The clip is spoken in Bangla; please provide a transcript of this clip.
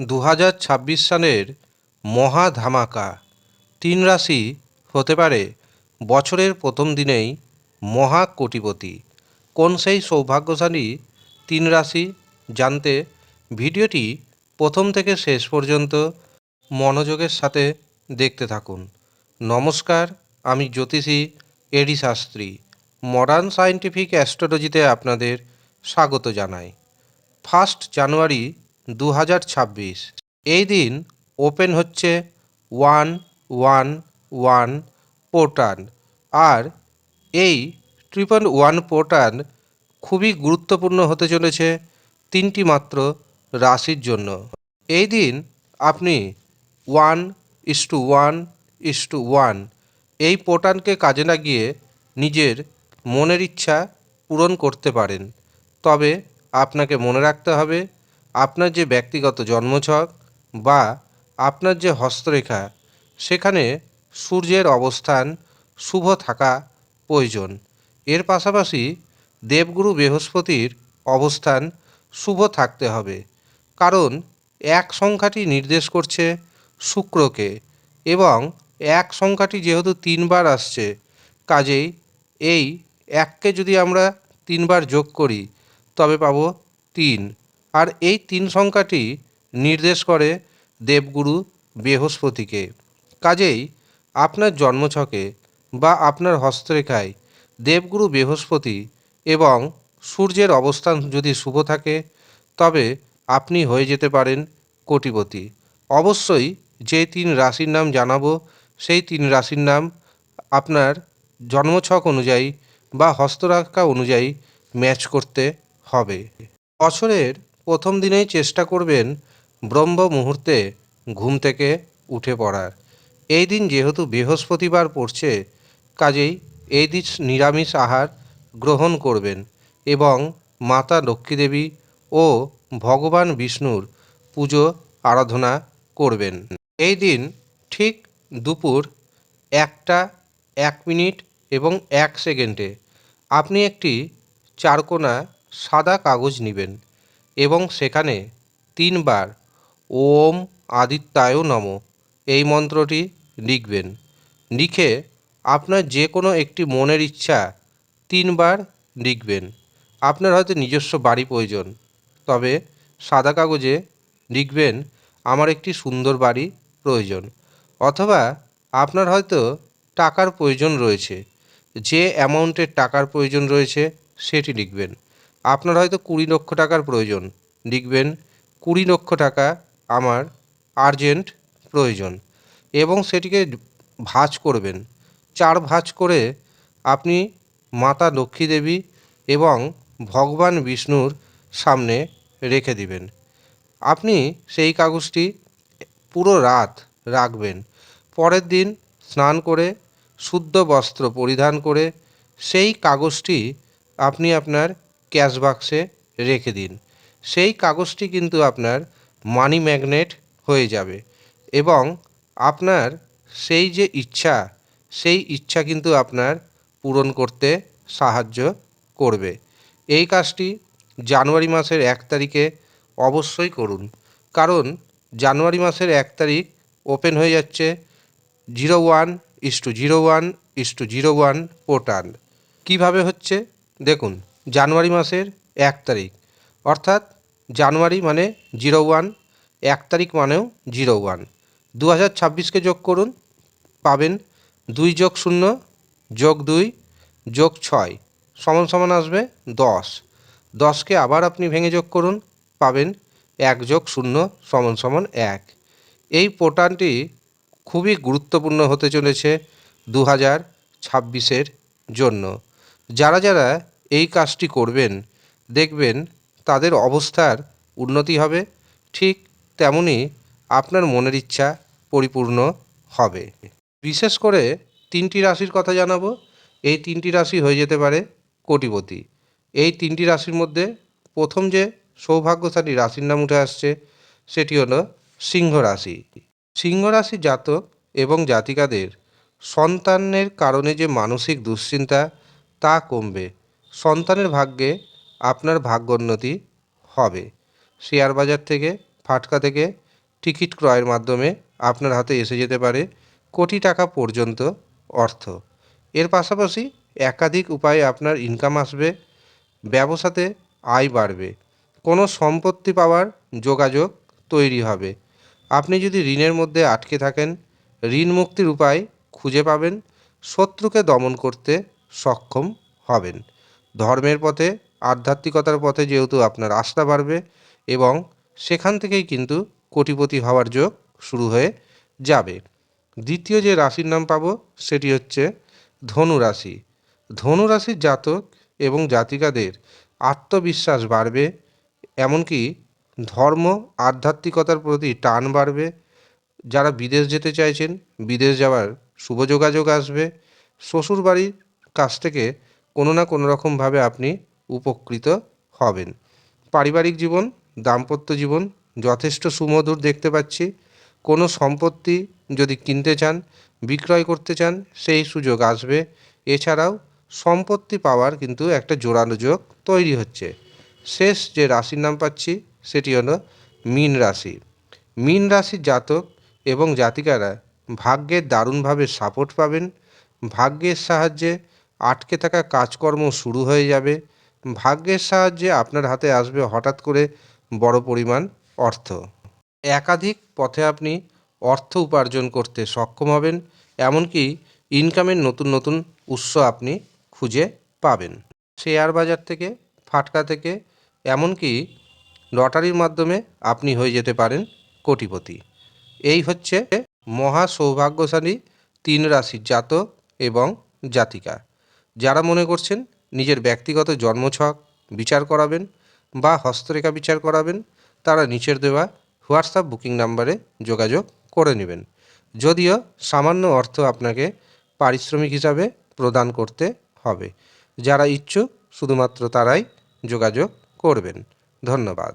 দু হাজার ছাব্বিশ সালের মহা ধামাকা তিন রাশি হতে পারে বছরের প্রথম দিনেই মহা কোটিপতি কোন সেই সৌভাগ্যশালী তিন রাশি জানতে ভিডিওটি প্রথম থেকে শেষ পর্যন্ত মনোযোগের সাথে দেখতে থাকুন। নমস্কার, আমি জ্যোতিষী এডি শাস্ত্রী মডার্ন সায়েন্টিফিক অ্যাস্ট্রোলজিতে আপনাদের স্বাগত জানাই। ফার্স্ট জানুয়ারি দু হাজার ছাব্বিশ। এই দিন ওপেন হচ্ছে ওয়ান ওয়ান ওয়ান পোর্টাল। আর এই ট্রিপল ওয়ান পোর্টাল খুবই গুরুত্বপূর্ণ হতে চলেছে তিনটি মাত্র রাশির জন্য। এই দিন আপনি one is two one is two one এই পোর্টালকে কাজে লাগিয়ে নিজের মনের ইচ্ছা পূরণ করতে পারেন। তবে আপনাকে মনে রাখতে হবে আপনার যে ব্যক্তিগত জন্মছক বা আপনার যে হস্তরেখা, সেখানে সূর্যের অবস্থান, শুভ থাকা প্রয়োজন। এর পাশাপাশি দেবগুরু বৃহস্পতির অবস্থান শুভ থাকতে হবে। কারণ এক সংখ্যাটি নির্দেশ করছে শুক্রকে এবং এক সংখ্যাটি যেহেতু তিনবার আসছে, কাজেই এই এককে যদি আমরা তিনবার যোগ করি, তবে পাবো তিন। আর এই তিন সংখ্যাটি নির্দেশ করে দেবগুরু বৃহস্পতিকে। কাজেই আপনার জন্মছকে বা আপনার হস্তরেখায় দেবগুরু বৃহস্পতি এবং সূর্যের অবস্থান যদি শুভ থাকে, তবে আপনি হয়ে যেতে পারেন কোটিপতি। অবশ্যই যে তিন রাশির নাম জানাব, সেই তিন রাশির নাম আপনার জন্মছক অনুযায়ী বা হস্তরেখা অনুযায়ী ম্যাচ করতে হবে। বছরের প্রথম দিনেই চেষ্টা করবেন ব্রহ্ম মুহূর্তে ঘুম থেকে উঠে পড়ার। এই দিন যেহেতু বৃহস্পতিবার পড়ছে, কাজেই এই দিন নিরামিষ আহার গ্রহণ করবেন এবং মাতা লক্ষ্মীদেবী ও ভগবান বিষ্ণুর পুজো আরাধনা করবেন। এই দিন ঠিক দুপুর একটা, এক মিনিট এবং এক সেকেন্ডে আপনি একটি চারকোনা সাদা কাগজ নেবেন। এবং সেখানে তিনবার ওম আদিত্যায় নম। এই মন্ত্রটি লিখবেন। লিখে আপনার যে কোনো একটি মনের ইচ্ছা তিনবার লিখবেন। আপনার হয়তো নিজস্ব বাড়ি প্রয়োজন। তবে সাদা কাগজে লিখবেন, আমার একটি সুন্দর বাড়ি প্রয়োজন। অথবা, আপনার হয়তো টাকার প্রয়োজন রয়েছে। যে অ্যামাউন্টের টাকার প্রয়োজন রয়েছে, সেটি লিখবেন। আপনার হয়তো কুড়ি লক্ষ টাকার প্রয়োজন। লিখবেন, কুড়ি লক্ষ টাকা আমার আর্জেন্ট প্রয়োজন। এবং সেটিকে ভাঁজ করবেন। চার ভাঁজ করে আপনি মাতা লক্ষ্মী দেবী এবং ভগবান বিষ্ণুর সামনে রেখে দিবেন। আপনি সেই কাগজটি পুরো রাত রাখবেন। পরের দিন স্নান করে, শুদ্ধ বস্ত্র পরিধান করে সেই কাগজটি আপনি আপনার ক্যাশ বাক্সে রেখে দিন। সেই কাগজটি কিন্তু আপনার মানি ম্যাগনেট হয়ে যাবে এবং আপনার সেই যে ইচ্ছা, সেই ইচ্ছা কিন্তু আপনার পূরণ করতে সাহায্য করবে। এই কাজটি জানুয়ারি মাসের এক তারিখে অবশ্যই করুন। কারণ জানুয়ারি মাসের এক তারিখ ওপেন হয়ে যাচ্ছে zero one is two zero one is two zero one portal. কীভাবে হচ্ছে? দেখুন। জানুয়ারি মাসের এক তারিখ। অর্থাৎ জানুয়ারি মানে জিরো ওয়ান, এক তারিখ মানেও জিরো ওয়ান। দু হাজার ছাব্বিশকে যোগ করুন, পাবেন দুই যোগ শূন্য, যোগ দুই, যোগ ছয়। সমান সমান আসবে দশ। দশকে আবার আপনি ভেঙে যোগ করুন, পাবেন এক যোগ শূন্য, সমান সমান এক। এই পোর্টালটি খুবই গুরুত্বপূর্ণ হতে চলেছে দু হাজার ছাব্বিশের জন্য। যারা যারা এই কাজটি করবেন, দেখবেন তাদের অবস্থার উন্নতি হবে, ঠিক তেমনই আপনার মনের ইচ্ছা পরিপূর্ণ হবে। বিশেষ করে তিনটি রাশির কথা জানাব, এই তিনটি রাশি হয়ে যেতে পারে কোটিপতি। এই তিনটি রাশির মধ্যে প্রথম যে সৌভাগ্যশালী রাশির নাম উঠে আসছে, সেটি হলো সিংহ রাশি। সিংহ রাশি জাতক এবং জাতিকাদের সন্তানের কারণে যে মানসিক দুশ্চিন্তা, তা কমবে। সন্তানের ভাগ্যে আপনার ভাগ্যোন্নতি হবে। শেয়ার বাজার থেকে, ফাটকা থেকে টিকিট ক্রয়ের মাধ্যমে আপনার হাতে এসে যেতে পারে কোটি টাকা পর্যন্ত অর্থ। এর পাশাপাশি একাধিক উপায়ে আপনার ইনকাম আসবে, ব্যবসাতে আয় বাড়বে। কোনো সম্পত্তি পাওয়ার যোগাযোগ তৈরি হবে। আপনি যদি ঋণের মধ্যে আটকে থাকেন, ঋণ মুক্তির উপায় খুঁজে পাবেন, শত্রুকে দমন করতে সক্ষম হবেন। ধর্মের পথে, আধ্যাত্মিকতার পথে যেহেতু আপনার আস্থা বাড়বে এবং সেখান থেকেই কিন্তু কোটিপতি হওয়ার যোগ শুরু হয়ে যাবে। দ্বিতীয় যে রাশির নাম পাবো সেটি হচ্ছে ধনু রাশি ধনু রাশির জাতক এবং জাতিকাদের আত্মবিশ্বাস বাড়বে, এমনকি ধর্ম, আধ্যাত্মিকতার প্রতি টান বাড়বে। যারা বিদেশ যেতে চাইছেন, বিদেশ যাওয়ার শুভ যোগাযোগ আসবে। শ্বশুরবাড়ির কাছ থেকে কোনো না কোনো রকমভাবে আপনি উপকৃত হবেন। পারিবারিক জীবন, দাম্পত্য জীবন, যথেষ্ট সুমধুর দেখতে পাচ্ছি। কোনো সম্পত্তি যদি কিনতে চান, বিক্রয় করতে চান, সেই সুযোগ আসবে। এছাড়াও সম্পত্তি পাওয়ার কিন্তু একটা জোরালো যোগ তৈরি হচ্ছে। শেষ যে রাশির নাম পাচ্ছি, সেটি হলো মীন রাশি। মীন রাশির জাতক এবং জাতিকারা ভাগ্যের দারুণভাবে সাপোর্ট পাবেন। ভাগ্যের সাহায্যে আটকে থাকা কাজকর্ম শুরু হয়ে যাবে। ভাগ্যের সাহায্যে আপনার হাতে আসবে হঠাৎ করে বড় পরিমাণ অর্থ। একাধিক পথে আপনি অর্থ উপার্জন করতে সক্ষম হবেন, এমনকি ইনকামের নতুন নতুন উৎস আপনি খুঁজে পাবেন। শেয়ার বাজার থেকে, ফাটকা থেকে, এমনকি লটারির মাধ্যমে আপনি হয়ে যেতে পারেন কোটিপতি। এই হচ্ছে মহা সৌভাগ্যশালী তিন রাশির জাতক এবং জাতিকা। যারা মনে করছেন নিজের ব্যক্তিগত জন্মছক বিচার করাবেন বা হস্তরেখা বিচার করাবেন, তারা নিচের দেওয়া হোয়াটসঅ্যাপ বুকিং নাম্বারে যোগাযোগ করে নেবেন। যদিও সামান্য অর্থ আপনাকে পারিশ্রমিক হিসাবে প্রদান করতে হবে। যারা ইচ্ছুক, শুধুমাত্র তারাই যোগাযোগ করবেন। ধন্যবাদ।